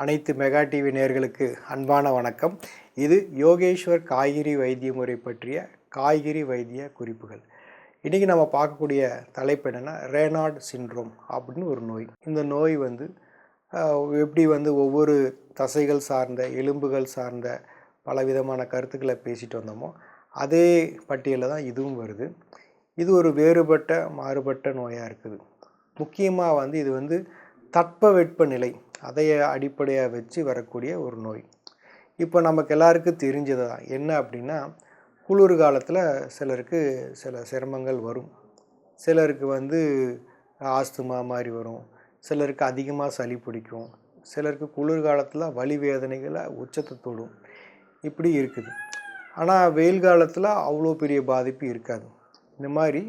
அனைத்து mega TV நேர்களுக்கு அன்பான வணக்கம். இது யோகேஸ்வர் காய்கறி வைத்திய முறை பற்றிய காய்கறி வைத்திய குறிப்புகள். இன்றைக்கி நம்ம பார்க்கக்கூடிய தலைப்பு என்னென்னா ரேனால்ட் சின்ரோம் அப்படின்னு ஒரு நோய். இந்த நோய் வந்து எப்படி வந்து ஒவ்வொரு தசைகள் சார்ந்த எலும்புகள் சார்ந்த பலவிதமான கருத்துக்களை பேசிட்டு வந்தோமோ அதே பட்டியலில் தான் இதுவும் வருது. இது ஒரு வேறுபட்ட மாறுபட்ட நோயாக இருக்குது. முக்கியமாக வந்து இது வந்து தட்பவெட்ப நிலை அதைய அடிப்படையாக வச்சு வரக்கூடிய ஒரு நோய். இப்போ நமக்கு எல்லாருக்கும் தெரிஞ்சது தான். என்ன அப்படின்னா குளிர் காலத்தில் சிலருக்கு சில சிரமங்கள் வரும். சிலருக்கு வந்து ஆஸ்துமா மாதிரி வரும். சிலருக்கு அதிகமாக சளி பிடிக்கும். சிலருக்கு குளிர் காலத்தில் வலி வேதனைகளை உச்சத்தை தொடும். இப்படி இருக்குது. ஆனால் வெயில் காலத்தில் அவ்வளோ பெரிய பாதிப்பு இருக்காது. இந்த மாதிரி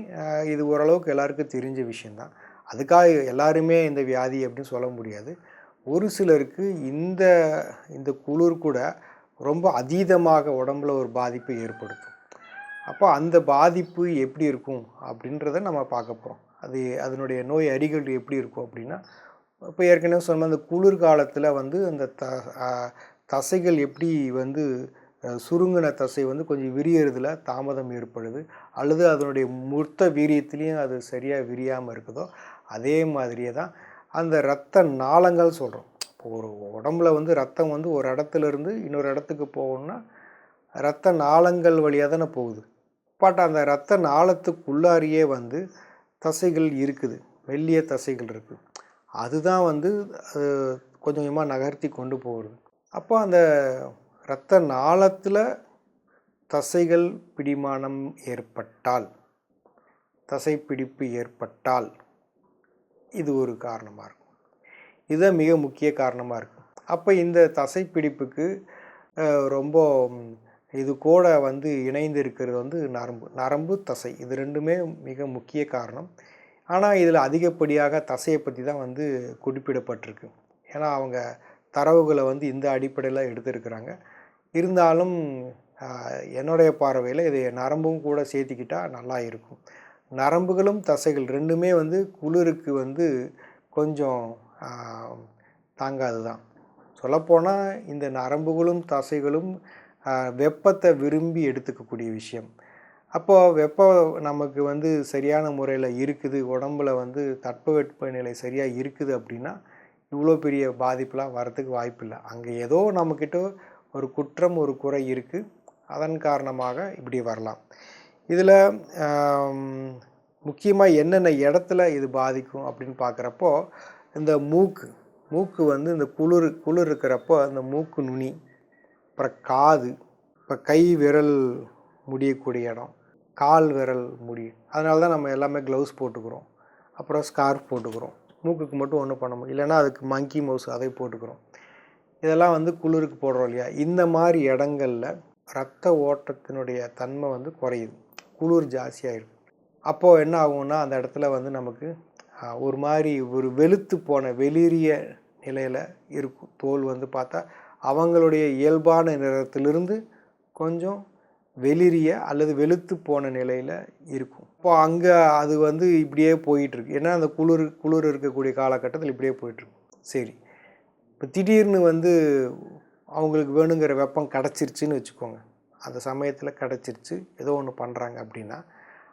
இது ஓரளவுக்கு எல்லாருக்கும் தெரிஞ்ச விஷயந்தான் அதுக்காக எல்லாருமே இந்த வியாதி அப்படின்னு சொல்ல முடியாது. ஒரு சிலருக்கு இந்த இந்த குளிர் கூட ரொம்ப அதீதமாக உடம்புல ஒரு பாதிப்பை ஏற்படுத்தும். அப்போ அந்த பாதிப்பு எப்படி இருக்கும் அப்படின்றத நம்ம பார்க்க போகிறோம் அது அதனுடைய நோய் அறிகுறி எப்படி இருக்கும் அப்படின்னா இப்போ ஏற்கனவே சொன்ன அந்த குளிர் காலத்தில் வந்து அந்த த தசைகள் எப்படி வந்து சுருங்கின தசை வந்து கொஞ்சம் விரியறதுல தாமதம் ஏற்படுது. அல்லது அதனுடைய மொத்த வீரியத்துலேயும் அது சரியாக விரியாமல் இருக்குதோ அதே மாதிரியே தான் அந்த ரத்த நாளங்கள் சொல்கிறோம் இப்போ ஒரு உடம்புல வந்து ரத்தம் வந்து ஒரு இடத்துல இருந்து இன்னொரு இடத்துக்கு போகணும்னா ரத்த நாளங்கள் வழியாக தானே போகுது. பட் அந்த ரத்த நாளத்துக்குள்ளாரியே வந்து தசைகள் இருக்குது. மெல்லிய தசைகள் இருக்குது அதுதான் வந்து கொஞ்சம் கொஞ்சமாக நகர்த்தி கொண்டு போகிறது அப்போ அந்த இரத்த நாளத்தில் தசைகள் பிடிமானம் ஏற்பட்டால் தசைப்பிடிப்பு ஏற்பட்டால் இது ஒரு காரணமாக இருக்கும். இதுதான் மிக முக்கிய காரணமாக இருக்கும். அப்போ இந்த தசைப்பிடிப்புக்கு ரொம்ப இது கூட வந்து இணைந்து இருக்கிறது வந்து நரம்பு. நரம்பு தசை. இது ரெண்டுமே மிக முக்கிய காரணம். ஆனால் இதில் அதிகப்படியாக தசையை பற்றி தான் வந்து குறிப்பிடப்பட்டிருக்கு. ஏன்னா அவங்க தரவுகளை வந்து இந்த அடிப்படையில் எடுத்திருக்கிறாங்க. இருந்தாலும் என்னுடைய பார்வையில் இது நரம்பும் கூட சேர்த்திக்கிட்டால் நல்லா இருக்கும். நரம்புகளும் தசைகள் ரெண்டுமே வந்து குளிருக்கு வந்து கொஞ்சம் தாங்காது தான் சொல்லப்போனால் இந்த நரம்புகளும் தசைகளும் வெப்பத்தை விரும்பி எடுத்துக்கக்கூடிய விஷயம். அப்போது வெப்பம் நமக்கு வந்து சரியான முறையில் இருக்குது உடம்புல வந்து தட்பவெட்ப நிலை சரியாக இருக்குது அப்படின்னா இவ்வளோ பெரிய பாதிப்புலாம் வரத்துக்கு வாய்ப்பில்லை. அங்கே ஏதோ நம்மக்கிட்ட ஒரு குற்றம் ஒரு குறை இருக்குது அதன் காரணமாக இப்படி வரலாம். இதில் முக்கியமாக என்னென்ன இடத்துல இது பாதிக்கும் அப்படின்னு பார்க்குறப்போ இந்த மூக்கு மூக்கு வந்து இந்த குளிர் குளிர் இருக்கிறப்போ அந்த மூக்கு நுனி அப்புறம் காது இப்போ கை விரல் முடியக்கூடிய இடம் கால் விரல் முடி அதனால தான் நம்ம எல்லாமே க்ளவுஸ் போட்டுக்கிறோம். அப்புறம் ஸ்கார்ஃப் போட்டுக்கிறோம். மூக்குக்கு மட்டும் ஒன்றும் பண்ண முடியும் இல்லைன்னா அதுக்கு மங்கி மவுஸ் அதை போட்டுக்கிறோம். இதெல்லாம் வந்து குளிருக்கு போடுறோம் இல்லையா? இந்த மாதிரி இடங்களில் ரத்த ஓட்டத்தினுடைய தன்மை வந்து குறையுது. குளிர் ஜாஸ்தியாகிடும் அப்போது என்ன ஆகும்னா அந்த இடத்துல வந்து நமக்கு ஒரு மாதிரி ஒரு வெளுத்து போன வெளிரிய நிலையில் இருக்கும். தோல் வந்து பார்த்தா அவங்களுடைய இயல்பான நிறத்திலிருந்து கொஞ்சம் வெளிரிய அல்லது வெளுத்து போன நிலையில் இருக்கும். இப்போ அங்கே அது வந்து இப்படியே போயிட்டுருக்கு. ஏன்னா அந்த குளிர் குளிர் இருக்கக்கூடிய காலகட்டத்தில் இப்படியே போயிட்டுருக்கு. சரி. இப்போ திடீர்னு வந்து அவங்களுக்கு வேணுங்கிற வெப்பம் கிடச்சிருச்சுன்னு வச்சுக்கோங்க. அந்த சமயத்தில் கிடச்சிருச்சு. ஏதோ ஒன்று பண்ணுறாங்க அப்படின்னா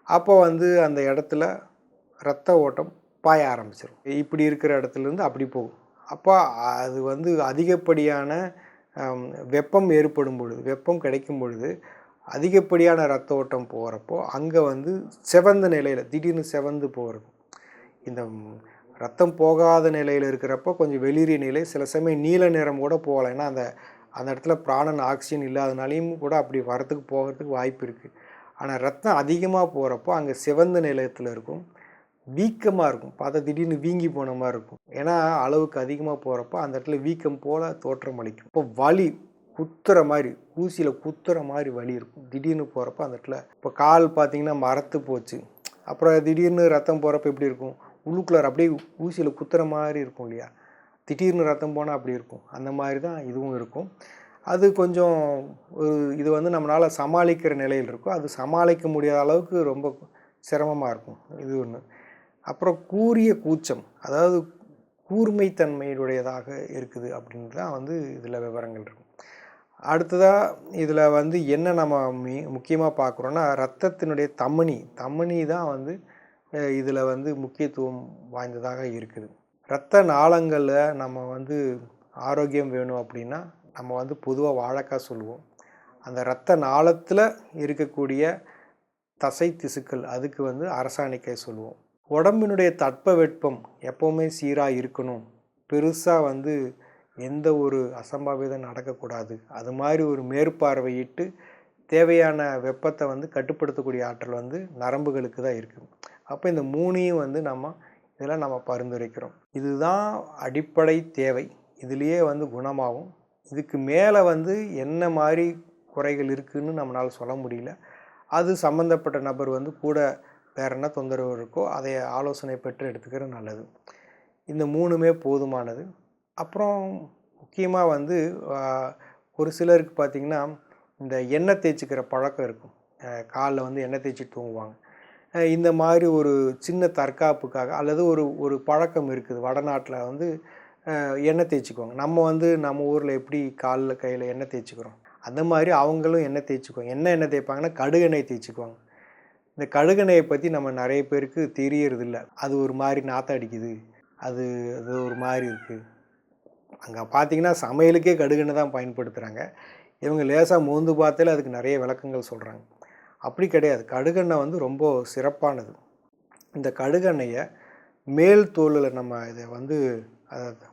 அப்போ வந்து அந்த இடத்துல ரத்த ஓட்டம் பாய ஆரம்பிச்சிடும் இப்படி இருக்கிற இடத்துலேருந்து அப்படி போகும். அப்போ அது வந்து அதிகப்படியான வெப்பம் ஏற்படும் பொழுது வெப்பம் கிடைக்கும் பொழுது அதிகப்படியான ரத்த ஓட்டம் போகிறப்போ அங்கே வந்து செவந்த நிலையில் திடீர்னு செவந்து போகிறது இந்த ரத்தம் போகாத நிலையில் இருக்கிறப்போ கொஞ்சம் வெளிரிய நிலை சில சமயம் நீல நிறம் கூட போகலை ஏன்னா அந்த அந்த இடத்துல பிராணன் ஆக்சிஜன் இல்லாதனாலையும் கூட அப்படி வரத்துக்கு போகிறதுக்கு வாய்ப்பு இருக்குது ஆனால் ரத்தம் அதிகமாக போகிறப்போ அங்கே சிவந்த நிலையத்தில் இருக்கும். வீக்கமாக இருக்கும். பார்த்தா திடீர்னு வீங்கி போன மாதிரி இருக்கும். ஏன்னா அளவுக்கு அதிகமாக போகிறப்போ அந்த இடத்துல வீக்கம் போல் தோற்றம் அளிக்கும். இப்போ வலி குத்துற மாதிரி ஊசியில் குத்துற மாதிரி வலி இருக்கும். திடீர்னு போகிறப்ப அந்த இடத்துல இப்போ கால் பார்த்தீங்கன்னா மரத்து போச்சு. அப்புறம் திடீர்னு ரத்தம் போகிறப்ப எப்படி இருக்கும்? உள்ளுக்குள்ளார அப்படியே ஊசியில் குத்துற மாதிரி இருக்கும் இல்லையா? திடீர்னு ரத்தம் போனால் அப்படி இருக்கும். அந்த மாதிரி தான் இதுவும் இருக்கும். அது கொஞ்சம் இது வந்து நம்மளால் சமாளிக்கிற நிலையில் இருக்கும். அது சமாளிக்க முடியாத அளவுக்கு ரொம்ப சிரமமாக இருக்கும். இது ஒன்று அப்புறம் கூரிய கூச்சம் அதாவது கூர்மைத்தன்மையுடையதாக இருக்குது அப்படின்னு தான் வந்து இதில் விவரங்கள் இருக்கும். அடுத்ததாக இதில் வந்து என்ன நம்ம முக்கியமாக பார்க்குறோன்னா ரத்தத்தினுடைய தமனி தமனி தான் வந்து இதில் வந்து முக்கியத்துவம் வாய்ந்ததாக இருக்குது. இரத்த நாளங்களில் நம்ம வந்து ஆரோக்கியம் வேணும் அப்படின்னா நம்ம வந்து பொதுவாக வாழைக்காய் சொல்லுவோம். அந்த இரத்த நாளத்தில் இருக்கக்கூடிய தசை திசுக்கள் அதுக்கு வந்து அரசாணிக்காய் சொல்லுவோம். உடம்பினுடைய தட்ப வெப்பம் எப்போவுமே சீராக இருக்கணும். பெருசாக வந்து எந்த ஒரு அசம்பாவிதம் நடக்கக்கூடாது. அது மாதிரி ஒரு மேற்பார்வையிட்டு தேவையான வெப்பத்தை வந்து கட்டுப்படுத்தக்கூடிய ஆற்றல் வந்து நரம்புகளுக்கு தான் இருக்குது அப்போ இந்த மூணையும் வந்து நம்ம இதெல்லாம் நம்ம பரிந்துரைக்கிறோம். இதுதான் அடிப்படை தேவை. இதுலேயே வந்து குணமாகும். இதுக்கு மேலே வந்து என்ன மாதிரி குறைகள் இருக்குதுன்னு நம்மளால் சொல்ல முடியல. அது சம்மந்தப்பட்ட நபர் வந்து கூட வேறு என்ன தொந்தரவு இருக்கோ அதை ஆலோசனை பெற்று எடுத்துக்கிறது நல்லது. இந்த மூணுமே போதுமானது. அப்புறம் முக்கியமாக வந்து ஒரு சிலருக்கு பார்த்திங்கன்னா இந்த எண்ணெய் தேய்ச்சிக்கிற பழக்கம் இருக்கும். காலில் வந்து எண்ணெய் தேய்ச்சி தூங்குவாங்க. இந்த மாதிரி ஒரு சின்ன தற்காப்புக்காக அல்லது ஒரு ஒரு பழக்கம் இருக்குது. வடநாட்டில் வந்து எண்ணெய் தேய்ச்சிக்குவாங்க. நம்ம வந்து நம்ம ஊரில் எப்படி காலில் கையில் எண்ணெய் தேய்ச்சிக்கிறோம்? அந்த மாதிரி அவங்களும் எண்ணெய் தேய்ச்சிக்குவாங்க. என்ன எண்ணெய் தேய்ப்பாங்கன்னா கடுகெண்ணெய் தேய்ச்சிக்குவாங்க. இந்த கடுகெண்ணெயை பற்றி நம்ம நிறைய பேருக்கு தெரியறதில்ல. அது ஒரு மாதிரி நாற்றம் அடிக்குது. அது அது ஒரு மாதிரி இருக்குது அங்கே பார்த்தீங்கன்னா சமையலுக்கே கடுகெண்ணெய் தான் பயன்படுத்துகிறாங்க இவங்க லேசாக மோந்து பார்த்தாலே அதுக்கு நிறைய விளக்கங்கள் சொல்கிறாங்க அப்படி கிடையாது. கடுகெண்ணெய் வந்து ரொம்ப சிறப்பானது. இந்த கடுகெண்ணெயை மேல் தோலில் நம்ம இதை வந்து அதை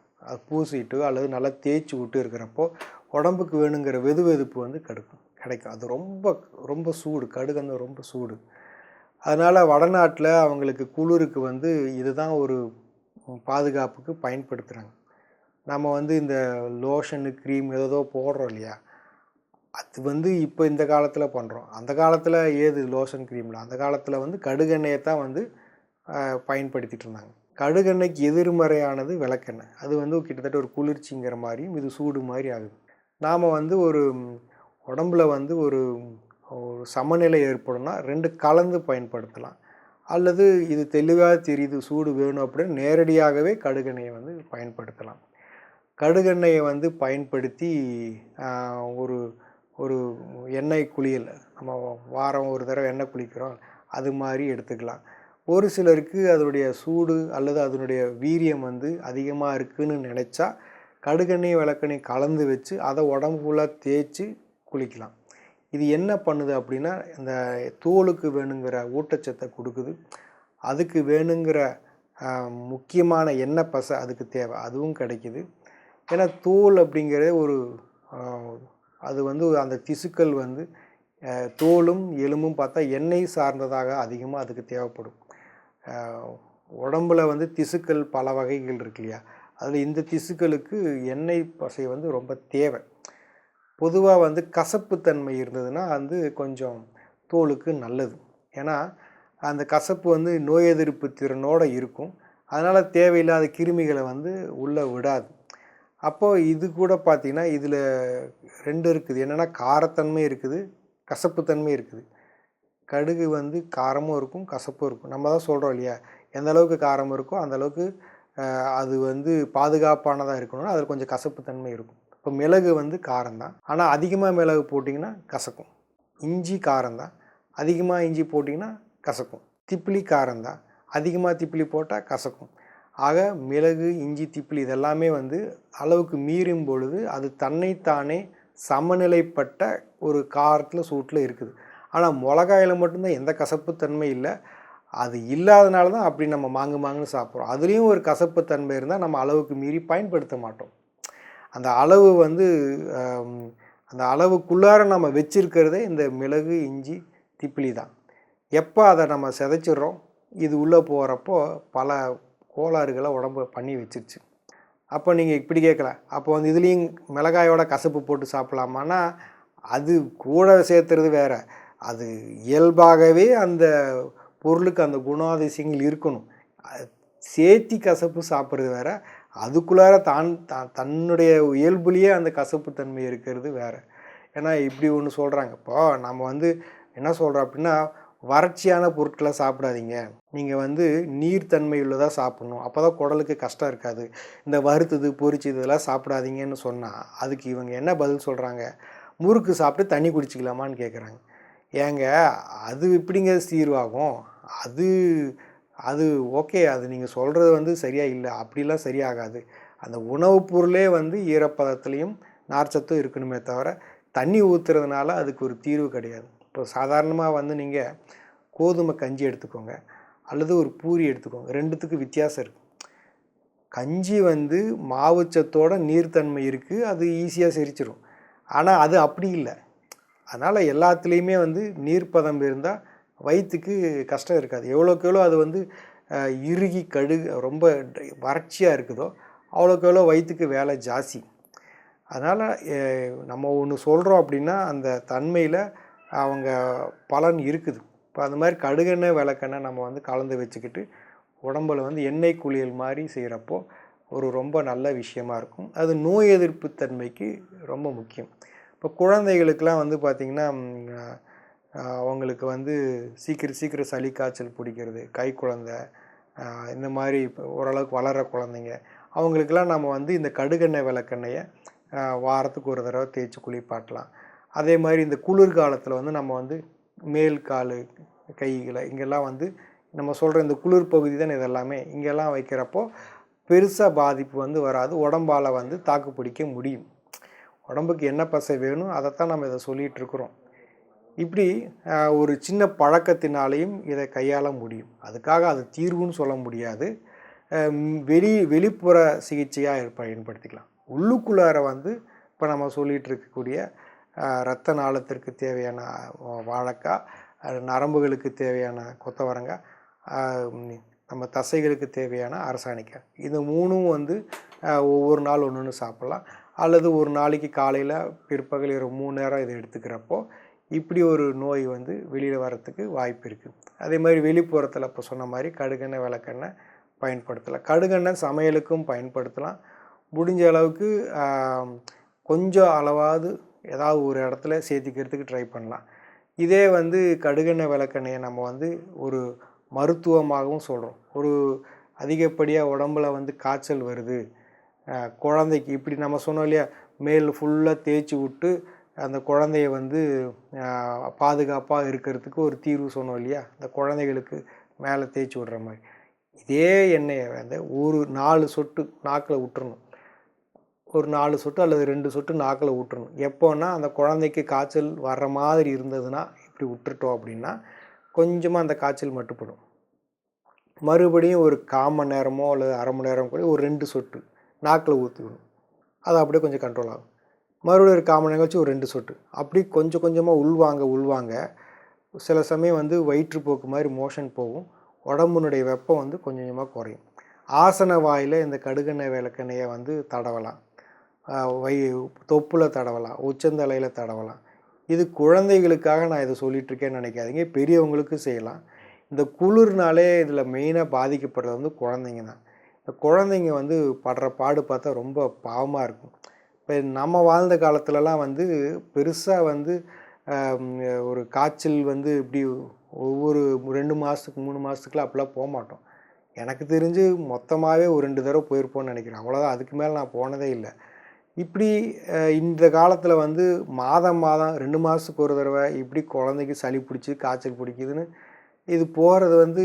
பூசிட்டு அல்லது நல்லா தேய்ச்சி விட்டு இருக்கிறப்போ உடம்புக்கு வேணுங்கிற வெது வெதுப்பு வந்து கிடைக்கும். கிடைக்கும். அது ரொம்ப ரொம்ப சூடு. கடுகெண்ணெய் ரொம்ப சூடு. அதனால் வடநாட்டில் அவங்களுக்கு குளிருக்கு வந்து இதுதான் ஒரு பாதுகாப்புக்கு பயன்படுத்துகிறாங்க நம்ம வந்து இந்த லோஷனு க்ரீம் ஏதோ போடுறோம் இல்லையா? அது வந்து இப்போ இந்த காலத்தில் பண்ணுறோம் அந்த காலத்தில் ஏது லோஷன் க்ரீமில் அந்த காலத்தில் வந்து கடுகெண்ணெயை தான் வந்து பயன்படுத்திகிட்டு இருந்தாங்க. கடுகெண்ணெய்க்கு எதிர்மறையானது விளக்கெண்ணெய். அது வந்து கிட்டத்தட்ட ஒரு குளிர்ச்சிங்கிற மாதிரியும் இது சூடு மாதிரி ஆகுது. நாம் வந்து ஒரு உடம்புல வந்து ஒரு ஒரு சமநிலை ஏற்படும்னா ரெண்டு கலந்து பயன்படுத்தலாம். அல்லது இது தெளிவாக தெரியுது சூடு வேணும் அப்படின்னு நேரடியாகவே கடுகெண்ணெயை வந்து பயன்படுத்தலாம். கடுகெண்ணெயை வந்து பயன்படுத்தி ஒரு ஒரு எண்ணெய் குளியல். நம்ம வாரம் ஒரு தடவை எண்ணெய் குளிக்கிறோம். அது மாதிரி எடுத்துக்கலாம். ஒரு சிலருக்கு அதனுடைய சூடு அல்லது அதனுடைய வீரியம் வந்து அதிகமாக இருக்குதுன்னு நினச்சா கடுகெண்ணெய் விளக்கெண்ணெய் கலந்து வச்சு அதை உடம்பு ஃபுல்லாக தேய்ச்சி குளிக்கலாம். இது என்ன பண்ணுது அப்படின்னா இந்த தோலுக்கு வேணுங்கிற ஊட்டச்சத்தை கொடுக்குது. அதுக்கு வேணுங்கிற முக்கியமான எண்ணெய் பசை அதுக்கு தேவை. அதுவும் கிடைக்கிது. ஏன்னா தோல் அப்படிங்கிறதே ஒரு அது வந்து அந்த திசுக்கள் வந்து தோலும் எலும்பும் பார்த்தா எண்ணெய் சார்ந்ததாக அதிகமாக அதுக்கு தேவைப்படும். உடம்பில் வந்து திசுக்கள் பல வகைகள் இருக்கு இல்லையா? அதில் இந்த திசுக்களுக்கு எண்ணெய் பசை வந்து ரொம்ப தேவை. பொதுவாக வந்து கசப்புத்தன்மை இருந்ததுன்னா வந்து கொஞ்சம் தோலுக்கு நல்லது. ஏன்னா அந்த கசப்பு வந்து நோய் எதிர்ப்பு திறனோடு இருக்கும். அதனால் தேவையில்லாத கிருமிகளை வந்து உள்ளே விடாது. அப்போது இது கூட பார்த்திங்கன்னா இதில் ரெண்டு இருக்குது. என்னென்னா காரத்தன்மை இருக்குது கசப்புத்தன்மை இருக்குது. கடுகு வந்து காரமும் இருக்கும் கசப்பும் இருக்கும். நம்ம தான் சொல்கிறோம் இல்லையா? எந்த அளவுக்கு காரம் இருக்கோ அந்த அளவுக்கு அது வந்து பாதுகாப்பானதாக இருக்கணும்னா அதில் கொஞ்சம் கசப்புத்தன்மை இருக்கும். இப்போ மிளகு வந்து காரம்தான். ஆனால் அதிகமாக மிளகு போட்டிங்கன்னா கசக்கும். இஞ்சி காரம்தான். அதிகமாக இஞ்சி போட்டிங்கன்னா கசக்கும். திப்பிலி காரம்தான். அதிகமாக திப்பிலி போட்டால் கசக்கும். ஆக மிளகு இஞ்சி திப்பிலி இதெல்லாமே வந்து அளவுக்கு மீறும் பொழுது அது தன்னைத்தானே சமநிலைப்பட்ட ஒரு காரத்தில் சூட்டில் இருக்குது. ஆனால் மிளகாயில் மட்டும்தான் எந்த கசப்புத்தன்மை இல்லை. அது இல்லாதனால தான் அப்படி நம்ம மாங்கு மாங்குன்னு சாப்பிட்றோம். அதுலேயும் ஒரு கசப்புத்தன்மை இருந்தால் நம்ம அளவுக்கு மீறி பயன்படுத்த மாட்டோம். அந்த அளவு வந்து அந்த அளவுக்குள்ளார நம்ம வச்சிருக்கிறதே இந்த மிளகு இஞ்சி திப்பிலி தான். எப்போ அதை நம்ம சிதைச்சிட்றோம்? இது உள்ளே போகிறப்போ பல கோளாறுகளை உடம்பு பண்ணி வச்சிருச்சு. அப்போ நீங்கள் இப்படி கேட்கல. அப்போ வந்து இதுலேயும் மிளகாயோட கசப்பு போட்டு சாப்பிட்லாமான்னா அது கூட சேர்த்துறது வேறு. அது இயல்பாகவே அந்த பொருளுக்கு அந்த குணாதிசயங்கள் இருக்கணும். சேர்த்தி கசப்பு சாப்பிட்றது வேற. அதுக்குள்ளார தான் தன்னுடைய இயல்புலேயே அந்த கசப்பு தன்மை இருக்கிறது வேறு. ஏன்னா இப்படி ஒன்று சொல்கிறாங்க இப்போ நம்ம வந்து என்ன சொல்கிறோம் அப்படின்னா வறட்சியான பொருட்களை சாப்பிடாதீங்க. நீங்கள் வந்து நீர்த்தன்மை உள்ளதாக சாப்பிட்ணும். அப்போ தான் குடலுக்கு கஷ்டம் இருக்காது. இந்த வறுத்தது பொரிச்சது இதெல்லாம் சாப்பிடாதீங்கன்னு சொன்னால் அதுக்கு இவங்க என்ன பதில் சொல்கிறாங்க முறுக்கு சாப்பிட்டு தண்ணி குடிச்சிக்கலாமான்னு கேட்குறாங்க ஏங்க அது எப்படிங்க தீர்வாகும்? அது அது ஓகே அது நீங்கள் சொல்கிறது வந்து சரியாக இல்லை. அப்படிலாம் சரியாகாது. அந்த உணவுப் பொருளே வந்து ஈரப்பதத்துலேயும் நார்ச்சத்தும் இருக்கணுமே தவிர தண்ணி ஊற்றுறதுனால அதுக்கு ஒரு தீர்வு கிடையாது. இப்போ சாதாரணமாக வந்து நீங்கள் கோதுமை கஞ்சி எடுத்துக்கோங்க அல்லது ஒரு பூரி எடுத்துக்கோங்க ரெண்டுத்துக்கு வித்தியாசம் இருக்குது கஞ்சி வந்து மாவுச்சத்தோட நீர்த்தன்மை இருக்குது அது ஈஸியாக செரிச்சிடும் ஆனால் அது அப்படி இல்லை. அதனால் எல்லாத்துலேயுமே வந்து நீர்ப்பதம் இருந்தால் வயிற்றுக்கு கஷ்டம் இருக்காது. எவ்வளோக்கு எவ்வளோ அது வந்து இறுகி கடு ரொம்ப வறட்சியாக இருக்குதோ அவ்வளோக்கு எவ்வளோ வயிற்றுக்கு வேலை ஜாஸ்தி. அதனால் நம்ம ஒன்று சொல்கிறோம் அப்படின்னா அந்த தன்மையில் அவங்க பலன் இருக்குது. இப்போ அந்த மாதிரி கடுகெண்ணெய் விளக்கெண்ணெய் நம்ம வந்து கலந்து வச்சுக்கிட்டு உடம்புல வந்து எண்ணெய் குளியல் மாதிரி செய்கிறப்போ ஒரு ரொம்ப நல்ல விஷயமா இருக்கும். அது நோய் எதிர்ப்பு தன்மைக்கு ரொம்ப முக்கியம். இப்போ குழந்தைகளுக்கெலாம் வந்து பார்த்திங்கன்னா அவங்களுக்கு வந்து சீக்கிரம் சீக்கிரம் சளி காய்ச்சல் பிடிக்கிறது கை குழந்த இந்த மாதிரி இப்போ ஓரளவுக்கு வளர்கிற குழந்தைங்க அவங்களுக்கெல்லாம் நம்ம வந்து இந்த கடுகெண்ணெய் விளக்கெண்ணெயை வாரத்துக்கு ஒரு தடவை தேய்ச்சி குளிப்பாட்டலாம். அதே மாதிரி இந்த குளிர்காலத்தில் வந்து நம்ம வந்து மேல் கால் கைகளை இங்கெல்லாம் வந்து நம்ம சொல்கிற இந்த குளிர் பகுதி தான் இதெல்லாமே. இங்கெல்லாம் வைக்கிறப்போ பெருசாக பாதிப்பு வந்து வராது. உடம்பால் வந்து தாக்கு பிடிக்க முடியும். உடம்புக்கு என்ன பசை வேணும்? அதைத்தான் நம்ம இதை சொல்லிகிட்ருக்குறோம் இப்படி ஒரு சின்ன பழக்கத்தினாலையும் இதை கையாள முடியும். அதுக்காக அது தீர்வுன்னு சொல்ல முடியாது. வெளி வெளிப்புற சிகிச்சையாக பயன்படுத்திக்கலாம். உள்ளுக்குள்ளார வந்து இப்போ நம்ம சொல்லிகிட்டு இருக்கக்கூடிய இரத்த நாளத்திற்கு தேவையான வாழைக்காய் நரம்புகளுக்கு தேவையான கொத்தவரங்காய் நம்ம தசைகளுக்கு தேவையான அரசாணிக்காய் இது மூணும் வந்து ஒவ்வொரு நாள் ஒன்று ஒன்று சாப்பிட்லாம். அல்லது ஒரு நாளைக்கு காலையில் பிற்பகல் இரவு மூணு நேரம் இதை எடுத்துக்கிறப்போ இப்படி ஒரு நோய் வந்து வெளியில் வரத்துக்கு வாய்ப்பு இருக்குது அதே மாதிரி வெளிப்புறத்தில் இப்போ சொன்ன மாதிரி கடுகெண்ணெய் விளக்கெண்ணெய் பயன்படுத்தலாம். கடுகெண்ணெய் சமையலுக்கும் பயன்படுத்தலாம். முடிஞ்ச அளவுக்கு கொஞ்சம் அளவாவது ஏதாவது ஒரு இடத்துல சேர்த்திக்கிறதுக்கு ட்ரை பண்ணலாம். இதே வந்து கடுகெண்ணெய் விளக்கெண்ணெயை நம்ம வந்து ஒரு மருத்துவமாகவும் சொல்கிறோம் ஒரு அதிகப்படியாக உடம்புல வந்து காய்ச்சல் வருது. குழந்தைக்கு இப்படி நம்ம சொன்னோம் இல்லையா? மேல் ஃபுல்லாக தேய்ச்சி விட்டு அந்த குழந்தைய வந்து பாதுகாப்பாக இருக்கிறதுக்கு ஒரு தீர்வு சொன்னோம் இல்லையா? அந்த குழந்தைகளுக்கு மேலே தேய்ச்சி விடுற மாதிரி. இதே எண்ணெயை வந்து ஒரு நாலு சொட்டு நாக்கில் விட்டுறணும். ஒரு நாலு சொட்டு அல்லது ரெண்டு சொட்டு நாக்கில் விட்டுறணும் எப்போன்னா அந்த குழந்தைக்கு காய்ச்சல் வர்ற மாதிரி இருந்ததுன்னா இப்படி விட்டுட்டோம் அப்படின்னா கொஞ்சமாக அந்த காய்ச்சல் மட்டுப்படும் மறுபடியும் ஒரு கால் மணி நேரமோ அல்லது அரை மணி நேரம் கூட ஒரு ரெண்டு சொட்டு நாக்கில் ஊற்றிக்கணும் அது அப்படியே கொஞ்சம் கண்ட்ரோல் ஆகும். மறுபடியும் ஒரு கால் மணி நேரம் கழிச்சு ஒரு ரெண்டு சொட்டு. அப்படி கொஞ்சம் கொஞ்சமாக உள்வாங்க உள்வாங்க. சில சமயம் வந்து வயிற்றுப்போக்கு மாதிரி மோஷன் போகும். உடம்புனுடைய வெப்பம் வந்து கொஞ்சம் கொஞ்சமாக குறையும். ஆசன வாயில் இந்த கடுகெண்ணெய் விளக்கெண்ணெயை வந்து தடவலாம். வை தொப்புல தடவலாம் உச்சந்தலையில் தடவலாம். இது குழந்தைகளுக்காக நான் இதை சொல்லிட்டு இருக்கேன்னு நினைக்காதீங்க பெரியவங்களுக்கு செய்யலாம். இந்த குளிர்னாலே இதில் மெயினாக பாதிக்கப்படுறது வந்து குழந்தைங்க தான். இந்த குழந்தைங்க வந்து படுற பாடு பார்த்தா ரொம்ப பாவமாக இருக்கும். இப்போ நம்ம வாழ்ந்த காலத்துலலாம் வந்து பெருசாக வந்து ஒரு காய்ச்சல் வந்து இப்படி ஒவ்வொரு ரெண்டு மாதத்துக்கு மூணு மாதத்துக்குலாம் அப்படிலாம் போக மாட்டோம். எனக்கு தெரிஞ்சு மொத்தமாகவே ஒரு ரெண்டு தடவை போயிருப்போம்னு நினைக்கிறேன். அவ்வளோதான் அதுக்கு மேலே நான் போனதே இல்லை. இப்படி இந்த காலத்தில் வந்து மாதம் மாதம் ரெண்டு மாதத்துக்கு ஒரு தடவை இப்படி குழந்தைக்கு சளி பிடிச்சி காய்ச்சல் பிடிக்குதுன்னு இது போகிறது வந்து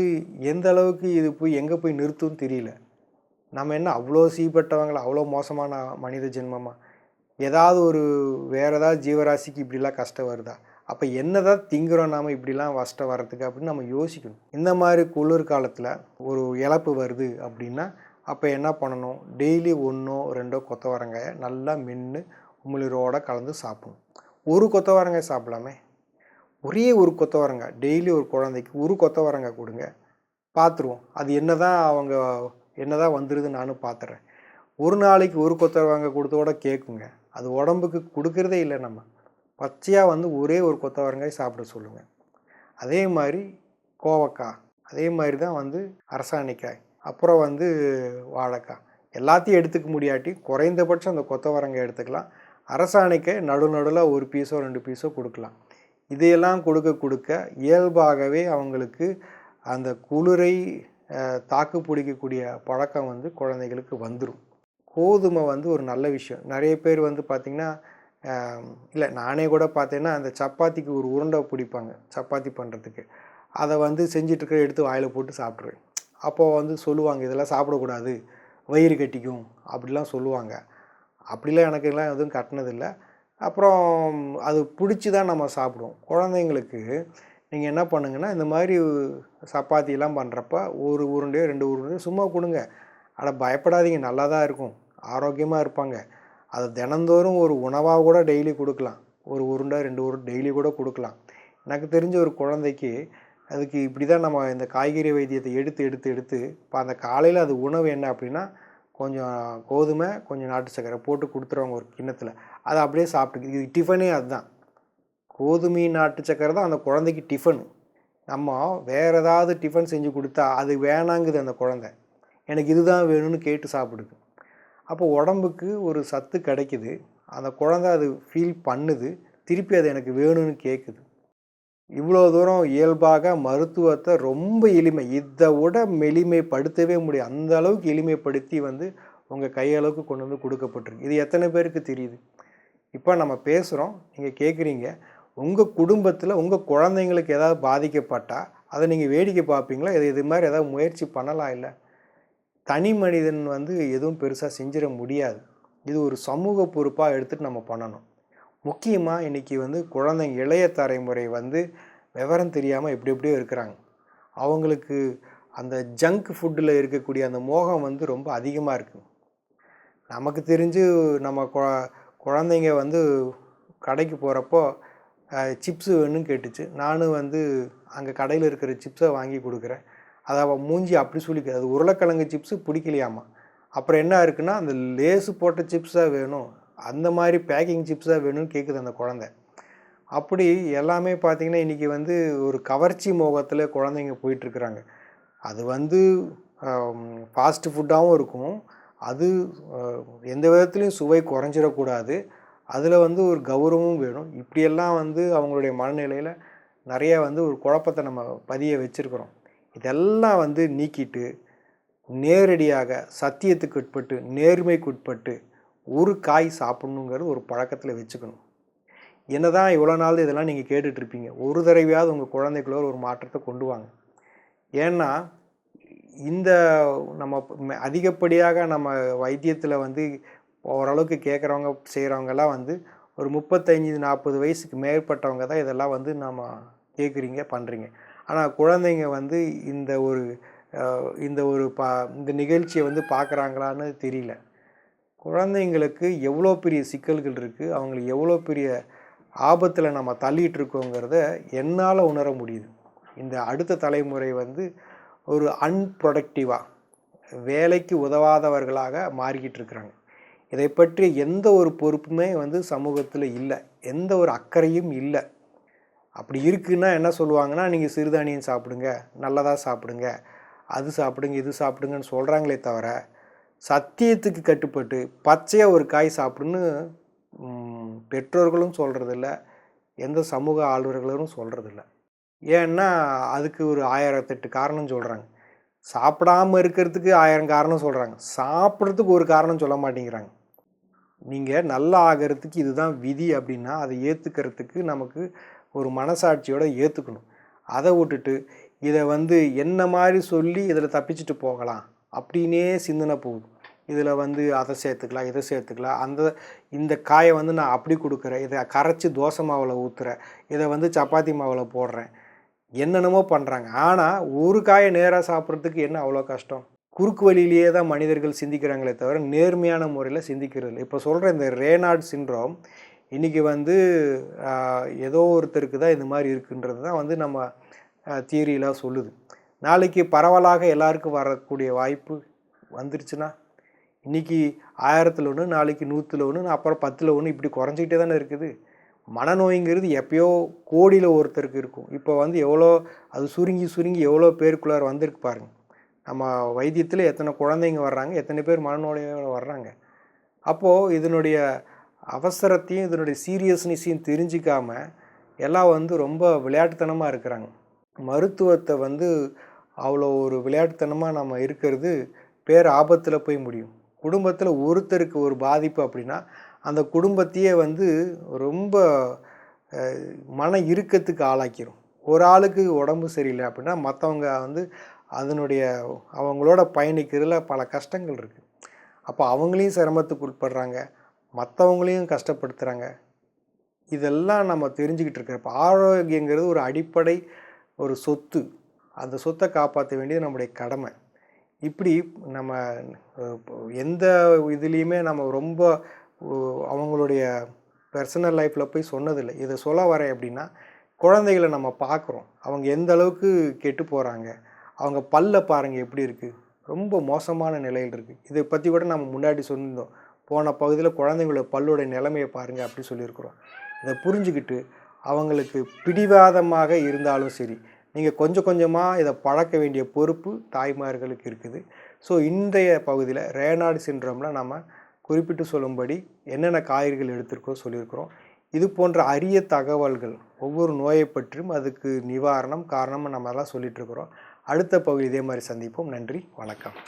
எந்த அளவுக்கு இது போய் எங்கே போய் நிறுத்தும் தெரியல. நம்ம என்ன அவ்வளோ சீப்பட்டவங்களா அவ்வளோ மோசமான மனித ஜென்மமாக ஏதாவது ஒரு வேறு ஏதாவது ஜீவராசிக்கு இப்படிலாம் கஷ்டம் வருதா? அப்போ என்னதான் திங்குறோம் நாம் இப்படிலாம் கஷ்டம் வர்றதுக்கு அப்படின்னு நம்ம யோசிக்கணும். இந்த மாதிரி குளிர் காலத்தில் ஒரு இழப்பு வருது அப்படின்னா அப்போ என்ன பண்ணணும்? டெய்லி ஒன்றோ ரெண்டோ கொத்தவரங்காயை நல்லா மென்று உமிழ்நீரோட கலந்து சாப்பிடணும். ஒரு கொத்தவரங்காய் சாப்பிடலாமே? ஒரே ஒரு கொத்தவரங்காய் டெய்லி ஒரு குழந்தைக்கு ஒரு கொத்தவரங்காய் கொடுங்க. பார்த்துருவோம் அது என்ன தான் அவங்க என்ன தான் வந்துடுது நானும் பார்த்துறேன் ஒரு நாளைக்கு ஒரு கொத்தவரங்காய் கொடுத்தோட கேட்குங்க அது உடம்புக்கு கொடுக்கறதே இல்லை நம்ம. பச்சையாக வந்து ஒரே ஒரு கொத்தவரங்காய் சாப்பிட சொல்லுங்கள் அதே மாதிரி கோவக்காய். அதே மாதிரி தான் வந்து அரசாணிக்காய். அப்புறம் வந்து வாழைக்காய் எல்லாத்தையும் எடுத்துக்க முடியாட்டி குறைந்தபட்சம் அந்த கொத்தவரங்காய் எடுத்துக்கலாம். அரசாணைக்கு நடு நடுவில் ஒரு பீஸோ ரெண்டு பீஸோ கொடுக்கலாம். இதையெல்லாம் கொடுக்க கொடுக்க இயல்பாகவே அவங்களுக்கு அந்த குளிரை தாக்கு பிடிக்கக்கூடிய பழக்கம் வந்து குழந்தைகளுக்கு வந்துடும் கோதுமை வந்து ஒரு நல்ல விஷயம். நிறைய பேர் வந்து பார்த்திங்கன்னா இல்லை நானே கூட பார்த்தேன்னா அந்த சப்பாத்திக்கு ஒரு உருண்டை பிடிப்பாங்க சப்பாத்தி பண்ணுறதுக்கு அதை வந்து செஞ்சிட்ருக்க எடுத்து வாயில் போட்டு சாப்பிட்ருவேன். அப்போது வந்து சொல்லுவாங்க இதெல்லாம் சாப்பிடக்கூடாது வயிறு கட்டிக்கும் அப்படிலாம் சொல்லுவாங்க. அப்படிலாம் எனக்குலாம் எதுவும் கட்டினதில்லை. அப்புறம் அது பிடிச்சி தான் நம்ம சாப்பிடுவோம். குழந்தைங்களுக்கு நீங்கள் என்ன பண்ணுங்கன்னா இந்த மாதிரி சப்பாத்திலாம் பண்ணுறப்ப ஒரு உருண்டையோ ரெண்டு உருண்டையோ சும்மா கொடுங்க. அட பயப்படாதீங்க நல்லா தான் இருக்கும். ஆரோக்கியமாக இருப்பாங்க. அது தினந்தோறும் ஒரு உணவாக கூட டெய்லி கொடுக்கலாம். ஒரு உருண்டை ரெண்டு உருண்டை டெய்லி கூட கொடுக்கலாம். எனக்கு தெரிஞ்ச ஒரு குழந்தைக்கு அதுக்கு இப்படி தான் நம்ம இந்த காய்கறி வைத்தியத்தை எடுத்து எடுத்து எடுத்து இப்போ அந்த காலையில் அது உணவு என்ன அப்படின்னா கொஞ்சம் கோதுமை கொஞ்சம் நாட்டு சக்கரை போட்டு கொடுத்துருவாங்க ஒரு கிண்ணத்தில். அதை அப்படியே சாப்பிட்டு இது டிஃபனே அதுதான். கோதுமை நாட்டு சக்கரை தான் அந்த குழந்தைக்கு டிஃபன் நம்ம வேறு ஏதாவது டிஃபன் செஞ்சு கொடுத்தா அது வேணாங்குது அந்த குழந்தை. எனக்கு இதுதான் வேணும்னு கேட்டு சாப்பிடுது. அப்போ உடம்புக்கு ஒரு சத்து கிடைக்குது. அந்த குழந்தை அது ஃபீல் பண்ணுது. திருப்பி அது எனக்கு வேணும்னு கேட்குது இவ்வளோ தூரம் இயல்பாக மருத்துவத்தை ரொம்ப எளிமை இதை விட மெளிமைப்படுத்தவே முடியும் அந்த அளவுக்கு எளிமைப்படுத்தி வந்து உங்கள் கையளவுக்கு கொண்டு வந்து கொடுக்கப்பட்டிருக்கு. இது எத்தனை பேருக்கு தெரியுது? இப்போ நம்ம பேசுகிறோம் நீங்கள் கேட்குறீங்க உங்கள் குடும்பத்தில் உங்கள் குழந்தைங்களுக்கு ஏதாவது பாதிக்கப்பட்டால் அதை நீங்கள் வேடிக்கை பார்ப்பீங்களா? இது இது மாதிரி ஏதாவது முயற்சி பண்ணலாம் இல்லை? தனி மனிதன் வந்து எதுவும் பெருசாக செஞ்சிட முடியாது. இது ஒரு சமூக பொறுப்பாக எடுத்துகிட்டு நம்ம பண்ணணும். முக்கியமாக இன்றைக்கி வந்து குழந்தைங்க இளைய தலைமுறை வந்து விவரம் தெரியாமல் எப்படி எப்படியோ இருக்கிறாங்க. அவங்களுக்கு அந்த ஜங்க் ஃபுட்டில் இருக்கக்கூடிய அந்த மோகம் வந்து ரொம்ப அதிகமாக இருக்குது நமக்கு தெரிஞ்சு நம்ம கொ குழந்தைங்க வந்து கடைக்கு போகிறப்போ சிப்ஸு வேணும்னு கேட்டுச்சு. நானும் வந்து அங்கே கடையில் இருக்கிற சிப்ஸை வாங்கி கொடுக்குறேன். அதை அவள் மூஞ்சி அப்படி சொல்லிக்கிறது அது உருளைக்கிழங்கு சிப்ஸு பிடிக்கலையாமா? அப்புறம் என்ன இருக்குன்னா அந்த லேஸு போட்ட சிப்ஸாக வேணும். அந்த மாதிரி பேக்கிங் சிப்ஸாக வேணும்னு கேட்குது அந்த குழந்தை. அப்படி எல்லாமே பார்த்திங்கன்னா இன்றைக்கி வந்து ஒரு கவர்ச்சி மோகத்தில் குழந்தைங்க போயிட்டுருக்குறாங்க. அது வந்து ஃபாஸ்ட் ஃபுட்டாகவும் இருக்கும். அது எந்த விதத்துலையும் சுவை குறைஞ்சிடக்கூடாது. அதில் வந்து ஒரு கௌரவமும் வேணும். இப்படியெல்லாம் வந்து அவங்களுடைய மனநிலையில் நிறைய வந்து ஒரு குழப்பத்தை நம்ம பதிய வச்சுருக்குறோம். இதெல்லாம் வந்து நீக்கிட்டு நேரடியாக சத்தியத்துக்கு உட்பட்டு நேர்மைக்கு உட்பட்டு ஒரு காய் சாப்பிட்ணுங்கிறது ஒரு பழக்கத்தில் வச்சுக்கணும். என்ன தான் இவ்வளோ நாள் இதெல்லாம் நீங்கள் கேட்டுட்ருப்பீங்க ஒரு தடவையாவது உங்கள் குழந்தைக்குள்ள ஒரு மாற்றத்தை கொண்டு வாங்க. ஏன்னா இந்த நம்ம ம- அதிகப்படியாக நம்ம வைத்தியத்தில் வந்து ஓரளவுக்கு கேட்குறவங்க செய்கிறவங்கெல்லாம் வந்து ஒரு முப்பத்தஞ்சு நாற்பது வயசுக்கு மேற்பட்டவங்க தான் இதெல்லாம் வந்து நம்ம கேட்குறீங்க பண்ணுறீங்க ஆனால் குழந்தைங்க வந்து இந்த ஒரு இந்த ஒரு பா இந்த நிகழ்ச்சியை வந்து பார்க்குறாங்களான்னு தெரியல. குழந்தைங்களுக்கு எவ்வளோ பெரிய சிக்கல்கள் இருக்குது அவங்களுக்கு எவ்வளோ பெரிய ஆபத்தில் நம்ம தள்ளிட்டு இருக்கோங்கிறத என்னால் உணர முடியுது. இந்த அடுத்த தலைமுறை வந்து ஒரு அன்ப்ரொடக்டிவாக வேலைக்கு உதவாதவர்களாக மாறிக்கிட்டு இருக்கிறாங்க. இதை பற்றி எந்த ஒரு பொறுப்புமே வந்து சமூகத்தில் இல்லை எந்த ஒரு அக்கறையும் இல்லை. அப்படி இருக்குன்னா என்ன சொல்லுவாங்கன்னா நீங்கள் சிறுதானியம் சாப்பிடுங்க நல்லதாக சாப்பிடுங்க அது சாப்பிடுங்க இது சாப்பிடுங்கன்னு சொல்கிறாங்களே தவிர சத்தியத்துக்கு கட்டுப்பட்டு பச்சையாக ஒரு காய் சாப்பிடுன்னு பெற்றோர்களும் சொல்கிறதில்ல எந்த சமூக ஆளுநர்களும் சொல்கிறதில்ல ஏன்னா அதுக்கு ஒரு ஆயிரத்தெட்டு காரணம் சொல்கிறாங்க சாப்பிடாம இருக்கிறதுக்கு ஆயிரம் காரணம் சொல்கிறாங்க சாப்பிட்றதுக்கு ஒரு காரணம் சொல்ல மாட்டேங்கிறாங்க. நீங்கள் நல்லா ஆகிறதுக்கு இதுதான் விதி அப்படின்னா அதை ஏற்றுக்கிறதுக்கு நமக்கு ஒரு மனசாட்சியோட ஏற்றுக்கணும் அதை விட்டுட்டு இதை வந்து என்ன மாதிரி சொல்லி இதில் தப்பிச்சுட்டு போகலாம்? அப்படின்னே சிந்தனை போகும் இதில் வந்து அதை சேர்த்துக்கலாம் இதை சேர்த்துக்கலாம். அந்த இந்த காயை வந்து நான் அப்படி கொடுக்குறேன். இதை கரைச்சி தோசை மாவில் ஊற்றுறேன் இதை வந்து சப்பாத்தி மாவில் போடுறேன். என்னென்னமோ பண்ணுறாங்க ஆனால் ஒரு காயை நேராக சாப்பிட்றதுக்கு என்ன அவ்வளோ கஷ்டம்? குறுக்கு வழியிலேயே தான் மனிதர்கள் சிந்திக்கிறாங்களே தவிர நேர்மையான முறையில் சிந்திக்கிறது இப்போ சொல்கிற இந்த ரேனாட் சின்ரோம் இன்றைக்கி வந்து ஏதோ ஒருத்தருக்கு தான் இந்த மாதிரி இருக்குன்றது தான் வந்து நம்ம தியரியெலாம் சொல்லுது. நாளைக்கு பரவலாக எல்லாருக்கும் வரக்கூடிய வாய்ப்பு வந்துருச்சுன்னா இன்றைக்கி ஆயிரத்தில் ஒன்று நாளைக்கு நூற்றில் ஒன்று அப்புறம் பத்தில் ஒன்று இப்படி குறைஞ்சிக்கிட்டே தானே இருக்குது. மனநோய்ங்கிறது எப்பயோ கோடியில் ஒருத்தருக்கு இருக்கும். இப்போ வந்து எவ்வளோ அது சுருங்கி சுருங்கி எவ்வளோ பேருக்குள்ளார் வந்திருக்கு பாருங்க. நம்ம வைத்தியத்தில் எத்தனை குழந்தைங்க வர்றாங்க எத்தனை பேர் மனநோயோட வர்றாங்க. அப்போது இதனுடைய அவசரத்தையும் இதனுடைய சீரியஸ்னஸையும் தெரிஞ்சிக்காமல் எல்லாம் வந்து ரொம்ப விளையாட்டுத்தனமாக இருக்கிறாங்க. மருத்துவத்தை வந்து அவ்வளோ ஒரு விளையாட்டுத்தனமாக நம்ம இருக்கிறது பேர் ஆபத்தில் போய் முடியும். குடும்பத்தில் ஒருத்தருக்கு ஒரு பாதிப்பு அப்படின்னா அந்த குடும்பத்தையே வந்து ரொம்ப மன இறுக்கத்துக்கு ஆளாக்கிடும் ஒரு ஆளுக்கு உடம்பு சரியில்லை அப்படின்னா மற்றவங்க வந்து அதனுடைய அவங்களோட பயணிக்கிறதுல பல கஷ்டங்கள் இருக்குது அப்போ அவங்களையும் சிரமத்துக்கு உட்படுறாங்க. மற்றவங்களையும் கஷ்டப்படுத்துகிறாங்க இதெல்லாம் நம்ம தெரிஞ்சுக்கிட்டு இருக்கிறப்ப ஆரோக்கியங்கிறது ஒரு அடிப்படை ஒரு சொத்து. அந்த சொத்தை காப்பாற்ற வேண்டியது நம்முடைய கடமை. இப்படி நம்ம எந்த இதுலேயுமே நம்ம ரொம்ப அவங்களுடைய பர்சனல் லைஃப்பில் போய் சொன்னதில்லை. இதை சொல்ல வரேன் அப்படின்னா குழந்தைகளை நம்ம பார்க்குறோம். அவங்க எந்த அளவுக்கு கெட்டு போகிறாங்க அவங்க பல்ல பாருங்கள் எப்படி இருக்குது ரொம்ப மோசமான நிலையில் இருக்குது இதை பற்றி கூட நம்ம முன்னாடி சொல்லியிருந்தோம் போன பகுதியில் குழந்தைங்களோட பல்லுடைய நிலைமையை பாருங்கள் அப்படி சொல்லியிருக்கிறோம். இதை புரிஞ்சுக்கிட்டு அவங்களுக்கு பிடிவாதமாக இருந்தாலும் சரி நீங்கள் கொஞ்சம் கொஞ்சமாக இதை பழக்க வேண்டிய பொறுப்பு தாய்மார்களுக்கு இருக்குது. ஸோ இன்றைய பகுதியில் ரேனாடு சின்ட்ரோமில் நம்ம குறிப்பிட்டு சொல்லும்படி என்னென்ன காய்கறிகள் எடுத்திருக்கோம் சொல்லியிருக்கிறோம். இது போன்ற அரிய தகவல்கள் ஒவ்வொரு நோயை பற்றியும் அதுக்கு நிவாரணம் காரணம் நம்ம எல்லாம் சொல்லிகிட்ருக்குறோம் அடுத்த பகுதி இதே மாதிரி சந்திப்போம். நன்றி. வணக்கம்.